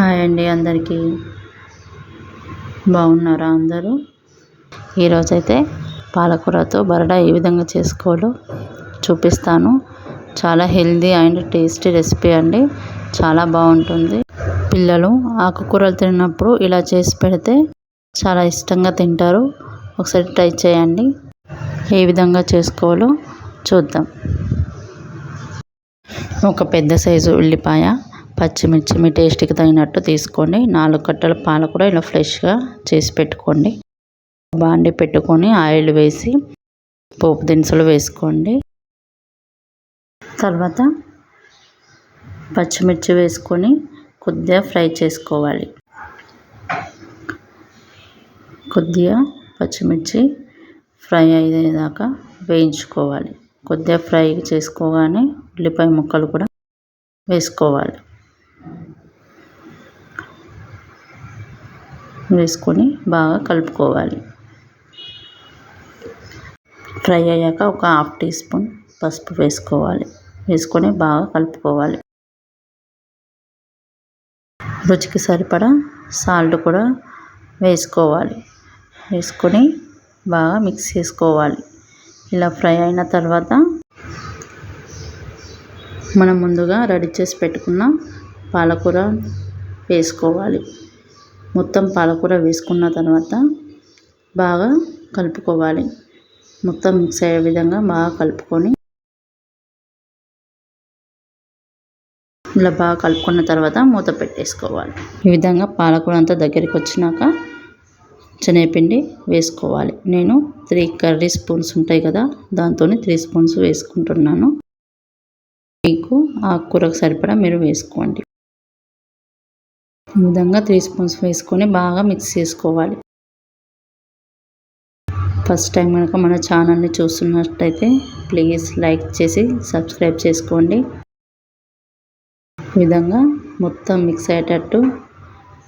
Hi అండి అందరికీ. బాగున్నారా అందరూ? ఈరోజైతే పాలకూరతో బరడా ఏ విధంగా చేసుకోవాలో చూపిస్తాను. చాలా హెల్దీ అండ్ టేస్టీ రెసిపీ అండి. చాలా బాగుంటుంది. పిల్లలు ఆకుకూరలు తిన్నప్పుడు ఇలా చేసి పెడితే చాలా ఇష్టంగా తింటారు. ఒకసారి ట్రై చేయండి. ఏ విధంగా చేసుకోవాలో చూద్దాం. ఒక పెద్ద సైజు ఉల్లిపాయ పచ్చిమిర్చి మీ టేస్ట్కి తగినట్టు తీసుకోండి. నాలుగు కట్టల పాలు కూడా ఇలా ఫ్రెష్గా చేసి పెట్టుకోండి. బాండి పెట్టుకొని ఆయిల్ వేసి పోపు దినుసులు వేసుకోండి. తర్వాత పచ్చిమిర్చి వేసుకొని కొద్దిగా ఫ్రై చేసుకోవాలి. కొద్దిగా పచ్చిమిర్చి ఫ్రై అయ్యేదాకా వేయించుకోవాలి. కొద్దిగా ఫ్రై చేసుకోగానే ఉల్లిపాయ ముక్కలు కూడా వేసుకోవాలి. వేసుకొని బాగా కలుపుకోవాలి. ఫ్రై అయ్యాక ఒక హాఫ్ టీ స్పూన్ పసుపు వేసుకోవాలి. వేసుకొని బాగా కలుపుకోవాలి. రుచికి సరిపడా సాల్ట్ కూడా వేసుకోవాలి. వేసుకొని బాగా మిక్స్ చేసుకోవాలి. ఇలా ఫ్రై అయిన తర్వాత మనం ముందుగా రెడీ చేసి పెట్టుకున్న పాలకూర వేసుకోవాలి. మొత్తం పాలకూర వేసుకున్న తర్వాత బాగా కలుపుకోవాలి. మొత్తం మిక్స్ అయ్యే విధంగా బాగా కలుపుకొని ఇలా బాగా కలుపుకున్న తర్వాత మూత పెట్టేసుకోవాలి. ఈ విధంగా పాలకూర అంతా దగ్గరికి వచ్చినాక శనగపిండి వేసుకోవాలి. నేను త్రీ కర్రీ స్పూన్స్ ఉంటాయి కదా దాంతో త్రీ స్పూన్స్ వేసుకుంటున్నాను. మీకు ఆకుకూరకు సరిపడా మీరు వేసుకోండి. ఈ విధంగా త్రీ స్పూన్స్ వేసుకొని బాగా మిక్స్ చేసుకోవాలి. ఫస్ట్ టైం కనుక మన ఛానల్ని చూస్తున్నట్టయితే ప్లీజ్ లైక్ చేసి సబ్స్క్రైబ్ చేసుకోండి. ఈ విధంగా మొత్తం మిక్స్ అయ్యేటట్టు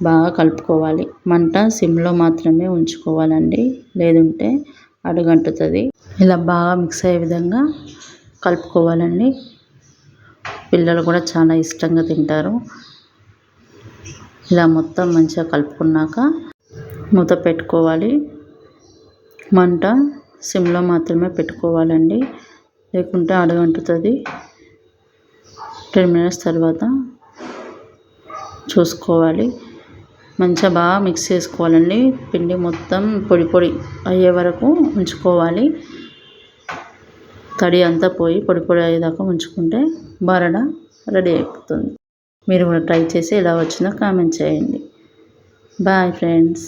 బాగా కలుపుకోవాలి. మంట సిమ్లో మాత్రమే ఉంచుకోవాలండి. లేదంటే అడుగంటుతుంది. ఇలా బాగా మిక్స్ అయ్యే విధంగా కలుపుకోవాలండి. పిల్లలు కూడా చాలా ఇష్టంగా తింటారు. ఇలా మొత్తం మంచిగా కలుపుకున్నాక మూత పెట్టుకోవాలి. మంట సిమ్లో మాత్రమే పెట్టుకోవాలండి. లేకుంటే అడుగంటుతుంది. టెన్ మినిట్స్ తర్వాత చూసుకోవాలి. మంచిగా బాగా మిక్స్ చేసుకోవాలండి. పిండి మొత్తం పొడి పొడి అయ్యే వరకు ఉంచుకోవాలి. తడి అంతా పోయి పొడి పొడి అయ్యేదాకా ఉంచుకుంటే బరడ రెడీ అయిపోతుంది. మీరు కూడా ట్రై చేసి ఎలా వచ్చిందో కామెంట్ చేయండి. Bye friends.